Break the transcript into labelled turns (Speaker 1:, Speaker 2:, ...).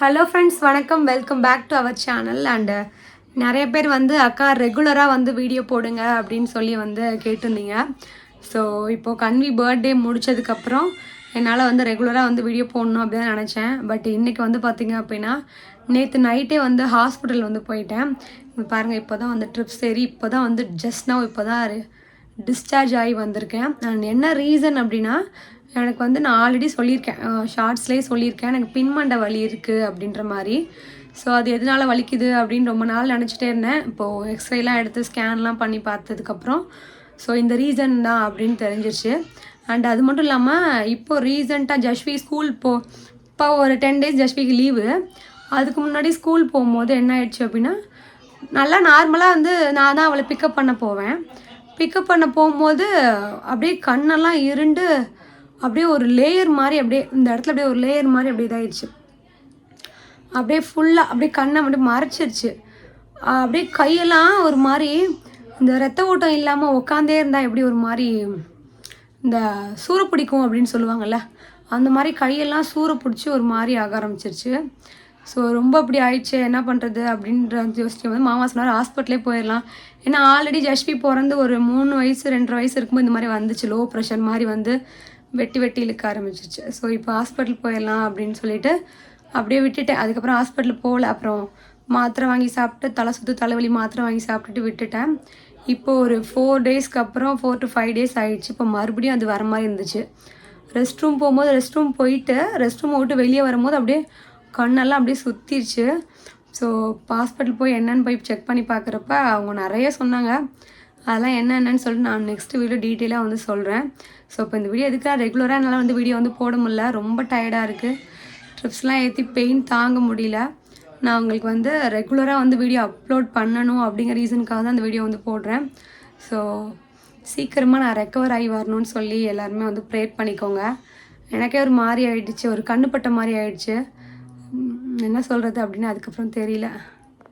Speaker 1: Hello friends வணக்கம். Welcome back to our channel and நிறைய பேர் வந்து அக்கா ரெகுலராக வந்து வீடியோ போடுங்க அப்படின்னு சொல்லி வந்து கேட்டிருந்தீங்க. ஸோ இப்போது கன்வி பர்த்டே முடிச்சதுக்கப்புறம் என்னால் வந்து ரெகுலராக வந்து வீடியோ போடணும் அப்படின்னு நினச்சேன். பட் இன்றைக்கி வந்து பார்த்திங்க அப்படின்னா நேற்று நைட்டே வந்து ஹாஸ்பிட்டல் வந்து போயிட்டேன். பாருங்கள் இப்போ தான் வந்து ட்ரிப் சரி இப்போ தான் வந்து ஜஸ்ட் நான் இப்போ தான் டிஸ்சார்ஜ் ஆகி வந்திருக்கேன். அண்ட் என்ன ரீசன் அப்படின்னா எனக்கு வந்து நான் ஆல்ரெடி சொல்லியிருக்கேன். ஷார்ட்ஸ்லேயே சொல்லியிருக்கேன். எனக்கு பின்மண்டை வலி இருக்குது அப்படின்ற மாதிரி. ஸோ அது எதனால வலிக்குது அப்படின்னு ரொம்ப நாள் நினச்சிட்டே இருந்தேன். இப்போது எக்ஸ்ரேலாம் எடுத்து ஸ்கேன்லாம் பண்ணி பார்த்ததுக்கப்புறம் ஸோ இந்த ரீசன் தான் அப்படின்னு தெரிஞ்சிருச்சு. அண்ட் அது மட்டும் இல்லாமல் இப்போது ரீசெண்டாக ஜஷ்வி ஸ்கூல் போ இப்போ ஒரு டென் டேஸ் ஜஷ்விக்கு லீவு அதுக்கு முன்னாடி ஸ்கூல் போகும்போது என்ன ஆயிடுச்சு அப்படின்னா நல்லா நார்மலாக வந்து நான் தான் அவளை பிக்கப் பண்ண போவேன். பிக்கப் பண்ண போகும்போது அப்படியே கண்ணெல்லாம் இருண்டு அப்படியே ஒரு லேயர் மாதிரி அப்படியே இந்த இடத்துல அப்படியே ஒரு லேயர் மாதிரி அப்படியே இதாயிடுச்சு. அப்படியே ஃபுல்லாக அப்படியே கண்ணை மட்டும் மறைச்சிருச்சு. அப்படியே கையெல்லாம் ஒரு மாதிரி இந்த ரத்த ஓட்டம் இல்லாமல் உட்காந்தே இருந்தால் எப்படி ஒரு மாதிரி இந்த சூற பிடிக்கும் அப்படின்னு சொல்லுவாங்கள்ல அந்த மாதிரி கையெல்லாம் சூற பிடிச்சி ஒரு மாதிரி ஆக ஆரம்பிச்சிருச்சு. ஸோ ரொம்ப அப்படி ஆயிடுச்சு. என்ன பண்ணுறது அப்படின்ற யோசிச்சு வந்து மாமா சொன்னார் ஹாஸ்பிட்டலே போயிடலாம். ஏன்னா ஆல்ரெடி ஜஷ்வி பிறந்து ஒரு மூணு வயசு ரெண்டரை வயசு இருக்கும்போது இந்த மாதிரி வந்துச்சு லோ ப்ரெஷர் மாதிரி வந்து. வெட்டி வெட்டி இழுக்க ஆரம்பிச்சிருச்சு. ஸோ இப்போ ஹாஸ்பிட்டல் போயிடலாம் அப்படின்னு சொல்லிட்டு அப்படியே விட்டுட்டேன். அதுக்கப்புறம் ஹாஸ்பிட்டல் போகல. அப்புறம் மாத்திரை வாங்கி சாப்பிட்டு தலை சுற்று தலைவலி மாத்திரை வாங்கி சாப்பிட்டுட்டு விட்டுட்டேன். இப்போது ஒரு ஃபோர் டேஸ்க்கு அப்புறம் ஃபோர் டு ஃபைவ் டேஸ் ஆகிடுச்சு இப்போ மறுபடியும் அது வர மாதிரி இருந்துச்சு. ரெஸ்ட் ரூம் போகும்போது ரெஸ்ட் ரூம் போயிட்டு ரெஸ்ட் ரூம் விட்டு வெளியே வரும்போது அப்படியே கண்ணெல்லாம் அப்படியே சுற்றிருச்சு ஸோ ஹாஸ்பிட்டல் போய் என்னன்னு போய் செக் பண்ணி பார்க்குறப்ப அவங்க நிறைய சொன்னாங்க. அதெல்லாம் என்னென்னு சொல்லிட்டு நான் நெக்ஸ்ட் வீடியோ டீட்டெயிலாக வந்து சொல்கிறேன் ஸோ இப்போ இந்த வீடியோ எதுக்காக ரெகுலராக என்னால் வந்து வீடியோ வந்து போட முடியல. ரொம்ப டயர்டாக இருக்குது ட்ரிப்ஸ்லாம் ஏற்றி பெயின் தாங்க முடியல. நான் உங்களுக்கு வந்து ரெகுலராக வந்து வீடியோ அப்லோட் பண்ணணும் அப்படிங்கிற ரீசனுக்காக தான் அந்த வீடியோ வந்து போடுறேன். ஸோ சீக்கிரமாக நான் ரெக்கவர் ஆகி வரணும்னு சொல்லி எல்லாருமே வந்து ப்ரேட் பண்ணிக்கோங்க. எனக்கே ஒரு மாதிரி ஆயிடுச்சு. ஒரு கண்ணுப்பட்ட மாதிரி ஆயிடுச்சு. என்ன சொல்கிறது அப்படின்னு அதுக்கப்புறம் தெரியல.